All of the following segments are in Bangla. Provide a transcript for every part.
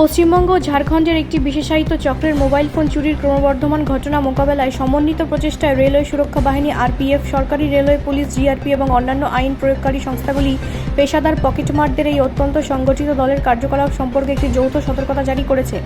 পশ্চিমবঙ্গ ও ঝাড়খণ্ডের একটি বিশেষায়িত চক্রের মোবাইল ফোন চুরির ক্রমবর্ধমান ঘটনা মোকাবেলায় সমন্বিত প্রচেষ্টায় রেলওয়ে সুরক্ষা বাহিনী, আরপিএফ, সরকারি রেলওয়ে পুলিশ, জিআরপি এবং অন্যান্য আইন প্রয়োগকারী সংস্থাগুলি পেশাদার পকেটমারদের এই অত্যন্ত সংগঠিত দলের কার্যকলাপ সম্পর্কে একটি যৌথ সতর্কতা জারি করেছে।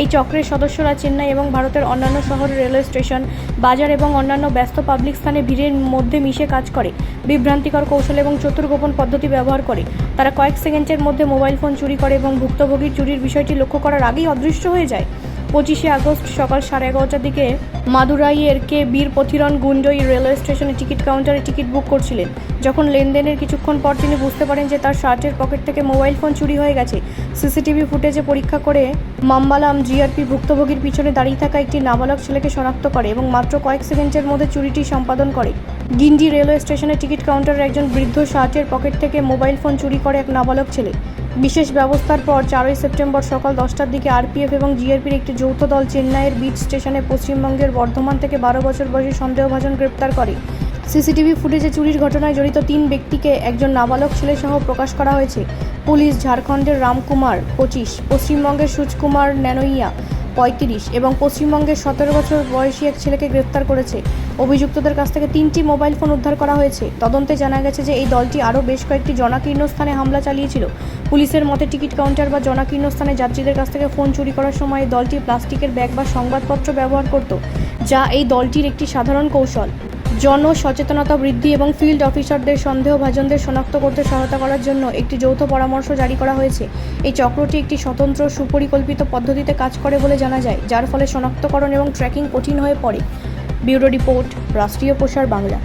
এই চক্রের সদস্যরা চেন্নাই এবং ভারতের অন্যান্য শহরের রেলওয়ে স্টেশন, বাজার এবং অন্যান্য ব্যস্ত পাবলিক স্থানে ভিড়ের মধ্যে মিশে কাজ করে, বিভ্রান্তিকর কৌশল এবং চতুর্গোপন পদ্ধতি ব্যবহার করে। তারা কয়েক সেকেন্ডের মধ্যে মোবাইল ফোন চুরি করে এবং ভুক্তভোগীর চুরির বিষয়টি লক্ষ্য করার আগেই অদৃশ্য হয়ে যায়। পঁচিশে আগস্ট সকাল সাড়ে এগারোটার দিকে মাদুরাইয়ের কে বীর পথিরন গুন্ডই রেলওয়ে স্টেশনে টিকিট কাউন্টারে টিকিট বুক করছিলেন। যখন লেনদেনের কিছুক্ষণ পর তিনি বুঝতে পারেন যে তার শার্টের পকেট থেকে মোবাইল ফোন চুরি হয়ে গেছে। সিসিটিভি ফুটেজে পরীক্ষা করে মাম্বালাম জিআরপি ভুক্তভোগীর পিছনে দাঁড়িয়ে থাকা একটি নাবালক ছেলেকে শনাক্ত করে এবং মাত্র কয়েক সেকেন্ডের মধ্যে চুরিটি সম্পাদন করে। গিন্ডি রেলওয়ে স্টেশনে টিকিট কাউন্টারের একজন বৃদ্ধ শার্টের পকেট থেকে মোবাইল ফোন চুরি করে এক নাবালক ছেলে। বিশেষ ব্যবস্থার পর চারই সেপ্টেম্বর সকাল দশটার দিকে আরপিএফ এবং জিআরপির একটি যৌথ দল চেন্নাইয়ের বিচ স্টেশনে পশ্চিমবঙ্গের বর্ধমান থেকে বারো বছর বয়সী সন্দেহভাজন গ্রেপ্তার করে। সিসিটিভি ফুটেজে চুরির ঘটনায় জড়িত তিন ব্যক্তিকে একজন নাবালক ছেলে সহ প্রকাশ করা হয়েছে। পুলিশ ঝাড়খণ্ডের রামকুমার, পঁচিশ, পশ্চিমবঙ্গের সুজকুমার ন্যানোইয়া পঁয়ত্রিশ এবং পশ্চিমবঙ্গের সতেরো বছর বয়সী এক ছেলেকে গ্রেপ্তার করেছে। অভিযুক্তদের কাছ থেকে তিনটি মোবাইল ফোন উদ্ধার করা হয়েছে। তদন্তে জানা গেছে যে এই দলটি আরও বেশ কয়েকটি জনাকীর্ণ স্থানে হামলা চালিয়েছিল। পুলিশের মতে টিকিট কাউন্টার বা জনাকীর্ণ স্থানে যাত্রীদের কাছ থেকে ফোন চুরি করার সময় এই দলটি প্লাস্টিকের ব্যাগ বা সংবাদপত্র ব্যবহার করত, যা এই দলটির একটি সাধারণ কৌশল। জনসচেতনতা বৃদ্ধি এবং ফিল্ড অফিসারদের সন্দেহভাজনদের শনাক্ত করতে সহায়তা করার জন্য একটি যৌথ পরামর্শ জারি করা হয়েছে। এই চক্রটি একটি স্বতন্ত্র, সুপরিকল্পিত পদ্ধতিতে কাজ করে বলে জানা যায়, যার ফলে শনাক্তকরণ এবং ট্র্যাকিং কঠিন হয়ে পড়ে। ব্যুরো রিপোর্ট, রাষ্ট্রীয় প্রসার বাংলা।